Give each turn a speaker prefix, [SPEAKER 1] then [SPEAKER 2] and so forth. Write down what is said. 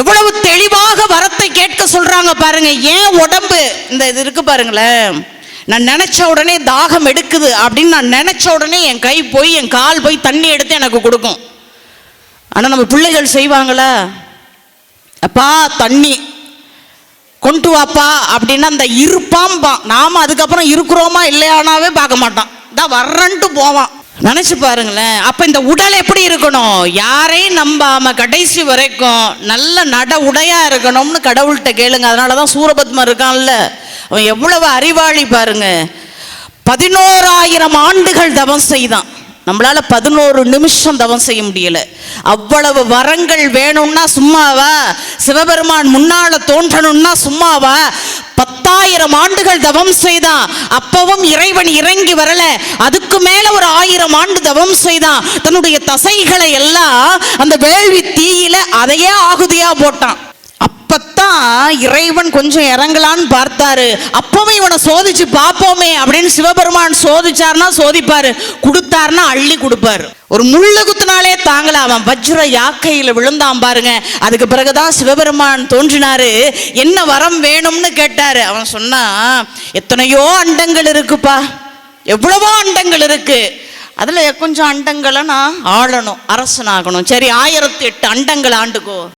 [SPEAKER 1] எவ்வளவு தெளிவாக வரத்தை கேட்க சொல்றாங்க பாருங்க. ஏன் உடம்பு இந்த இது இருக்கு பாருங்களேன். நான் நினச்ச உடனே தாகம் எடுக்குது அப்படின்னு நான் நினச்ச உடனே என் கை போய் என் கால் போய் தண்ணி எடுத்து எனக்கு கொடுக்கும். ஆனால் நம்ம பிள்ளைகள் செய்வாங்களா? அப்பா தண்ணி. கொண்டு வாப்பா அப்படின்னா அந்த இருப்பாம்பா நாம அதுக்கப்புறம் இருக்கிறோமா இல்லையானாவே பார்க்க மாட்டான். தான் வர்றன்ட்டு போவான். நினைச்சு பாருங்களேன். அப்ப இந்த உடல் எப்படி இருக்கணும்? யாரையும் நம்பாம கடைசி வரைக்கும் நல்ல நட உடையா இருக்கணும்னு கடவுள்கிட்ட கேளுங்க. அதனாலதான் சூரபத்மம் இருக்கான்ல. அவன் எவ்வளவு அறிவாளி பாருங்க. பதினோராயிரம் ஆண்டுகள் தவம் செய்தான். நம்மளால பதினோரு நிமிஷம் தவம் செய்ய முடியல. அவ்வளவு வரங்கள் வேணும்னா சும்மாவா? சிவபெருமான் முன்னால தோன்றணும்னா சும்மாவா? பத்தாயிரம் ஆண்டுகள் தவம் செய்தான் அப்பவும் இறைவன் இறங்கி வரல. அதுக்கு மேல ஒரு ஆயிரம் ஆண்டு தவம் செய்தான் தன்னுடைய தசைகளை எல்லாம் அந்த வேள்வி தீயில அதையே ஆகுதியா போட்டான். இறைவன் கொஞ்சம் இறங்கலான்னு பார்த்தாரு. அப்பவும் இவனை சோதிச்சு பார்ப்போமே அப்படின்னு சிவபெருமான் சோதிச்சார்னா சோதிப்பாரு. கொடுத்தாருன்னா அள்ளி கொடுப்பாரு. ஒரு முள்ளு குத்துனாலே தாங்கல அவன் வஜ்ர யாக்கையில விழுந்தான் பாருங்க. அதுக்கு பிறகுதான் சிவபெருமான் தோன்றினாரு. என்ன வரம் வேணும்னு கேட்டாரு. அவன் சொன்னா எத்தனையோ அண்டங்கள் இருக்குப்பா. எவ்வளவோ அண்டங்கள் இருக்கு. அதுல கொஞ்சம் அண்டங்களை நான் ஆளணும் அரசனாகணும். சரி ஆயிரத்தி எட்டு அண்டங்கள் ஆண்டுக்கோ.